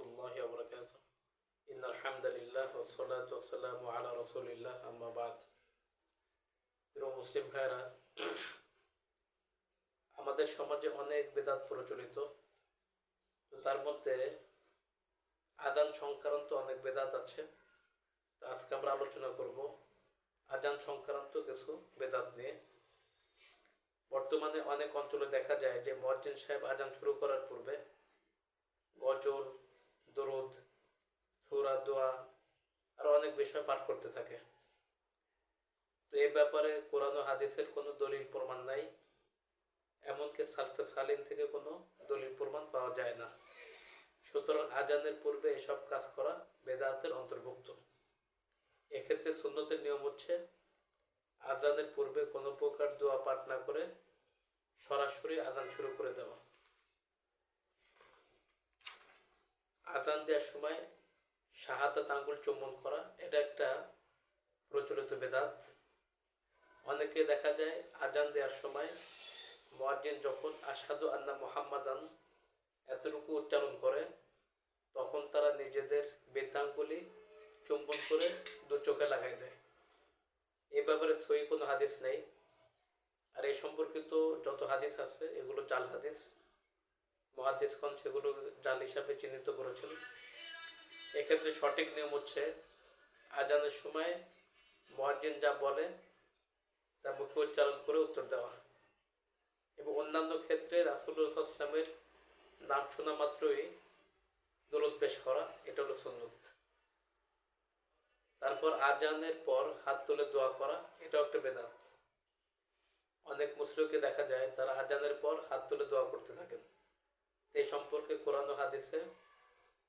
আবরকাত in আলহামদুলিল্লাহ ওসলাত ওসালাম আলা রসুলিল্লাহ আহমাবাদ এবং মুসলিম ভাইরা আমাদের সমাজে অনেক বেদাত প্রচলিত। তার মধ্যে আদান সংক্রান্ত অনেক বেদাত আছে। তো আজকে আমরা আলোচনা করব আজান সংক্রান্ত কিছু বেদাত নিয়ে। বর্তমানে অনেক অঞ্চলে দেখা যায় যে মহাজিন সাহেব আজান শুরু করার পূর্বে গজল দরুদ, সুরা, দোয়া আর অনেক বিষয় পাঠ করতে থাকে। তো এই ব্যাপারে কোরআন হাদিসের কোনো দলিল প্রমাণ নাই। এমনকি সালফে সালিন থেকে কোনো দলিল প্রমাণ পাওয়া যায় না। সুতরাং আজানের পূর্বে এসব কাজ করা বেদাতের অন্তর্ভুক্ত। এক্ষেত্রে সুন্নতের নিয়ম হচ্ছে, আজানের পূর্বে কোনো প্রকার দোয়া পাঠ না করে সরাসরি আজান শুরু করে দেওয়া। আজান দেওয়ার সময় শাহাদাত আঙ্গুল চুম্বন করা, এটা একটা প্রচলিত বেদাত। অনেকে দেখা যায় আজান দেওয়ার সময় মুয়াজ্জিন যখন আসাদু আন্না মোহাম্মদান এতটুকু উচ্চারণ করে, তখন তারা নিজেদের বৃদ্ধাঙ্গুলি চুম্বন করে দু চোখে লাগাই দেয়। এ ব্যাপারে সই কোনো হাদিস নেই। আর এই সম্পর্কিত যত হাদিস আছে, এগুলো জাল হাদিস। মহাদিসগণ সেগুলো জাল হিসাবে চিহ্নিত করেছেন এক্ষেত্রে সঠিক নিয়ম হচ্ছে আজানের সময় মহাজিন যা বলে তা মুখে উচ্চারণ করে উত্তর দেওয়া। এবং অন্যান্য ক্ষেত্রে রাসুল্লাহ ইসলামের নাম শোনা মাত্রই দরুদ পেশ করা, এটা হলো সুন্নত। তারপর আজানের পর হাত তুলে দোয়া করা, এটাও একটা বেদাত। অনেক মুসলিমকে দেখা যায়, তারা আজানের পর হাত তুলে দোয়া করতে থাকেন। সম্পর্কে কোরআন হাদিসে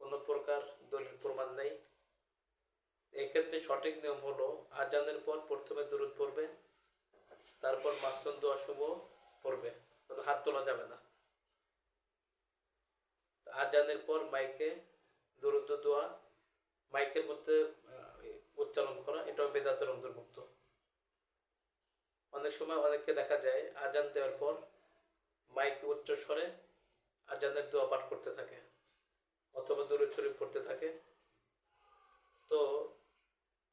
কোনো প্রকার দলিল প্রমাণ নেই। এক্ষেত্রে সঠিক নিয়ম হলো আজানের পর প্রথমে দূরত পড়বে, তারপর মাসরুন দোয়া শুভ পড়বে হাত তোলা যাবে না। আজানের পর মাইকে দরুদ দোয়া, মাইকের মধ্যে উচ্চারণ করা, এটাও বেদাতের অন্তর্ভুক্ত। অনেক সময় অনেককে দেখা যায় আজান দেওয়ার পর মাইকে উচ্চ স্বরে আজানের দোয়া পাঠ করতে থাকে, অথবা দূরে শরীফ পড়তে থাকে। তো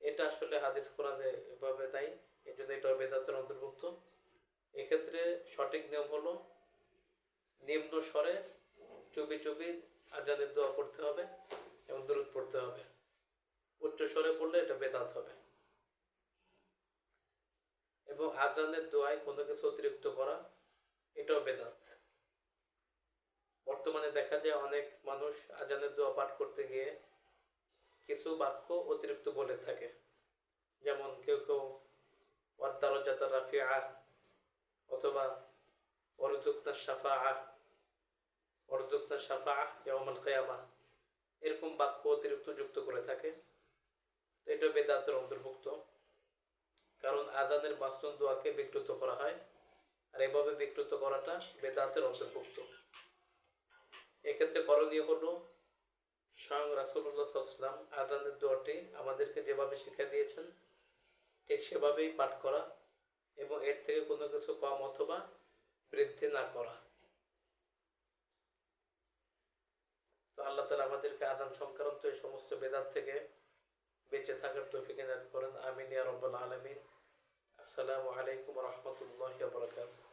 এটা আসলে হাদিস কোরআনে এভাবে নাই এই জন্য এটা বেদাতের অন্তর্ভুক্ত। এক্ষেত্রে সঠিক নিয়ম হলো, নিম্ন স্বরে চুবি চুবি আজানের দোয়া পড়তে হবে এবং দূরত পড়তে হবে। উচ্চ স্বরে পড়লে এটা বেদাত হবে। এবং আজানের দোয়ায় কোনো কিছু অতিরিক্ত করা, এটাও বেদাত। বর্তমানে দেখা যায় অনেক মানুষ আজানের দোয়া পাঠ করতে গিয়ে কিছু বাক্য অতিরিক্ত বলে থাকে। যেমন কেউ কেউ, ওয়াদ্দারজাতা রাফিআ অথবা অরজুকনা সাফা অরজুকনা সাফা ইয়াউমাল কিয়ামা এরকম বাক্য অতিরিক্ত যুক্ত করে থাকে। তো এটা বেদাতের অন্তর্ভুক্ত। কারণ আজানের মাসরুন দোয়াকে বিকৃত করা হয়। আর এভাবে বিকৃত করাটা বেদাতের অন্তর্ভুক্ত। এক্ষেত্রে করণীয় হলো স্বয়ং রাসুল্লাহ সাল্লাম আজানের দোয়াটি আমাদেরকে যেভাবে শিক্ষা দিয়েছেন, ঠিক সেভাবেই পাঠ করা এবং এর থেকে কোনো কিছু কম অথবা বৃদ্ধি না করা। তো আল্লাহ তালা আমাদেরকে আদান সংক্রান্ত এই সমস্ত বেদাত থেকে বেঁচে থাকার তৌফিক এনায়ত করেন। আমিন ইয়া রব্বাল আলামিন। আসসালামু আলাইকুম রহমতুল্লাহ বরকাতুহ।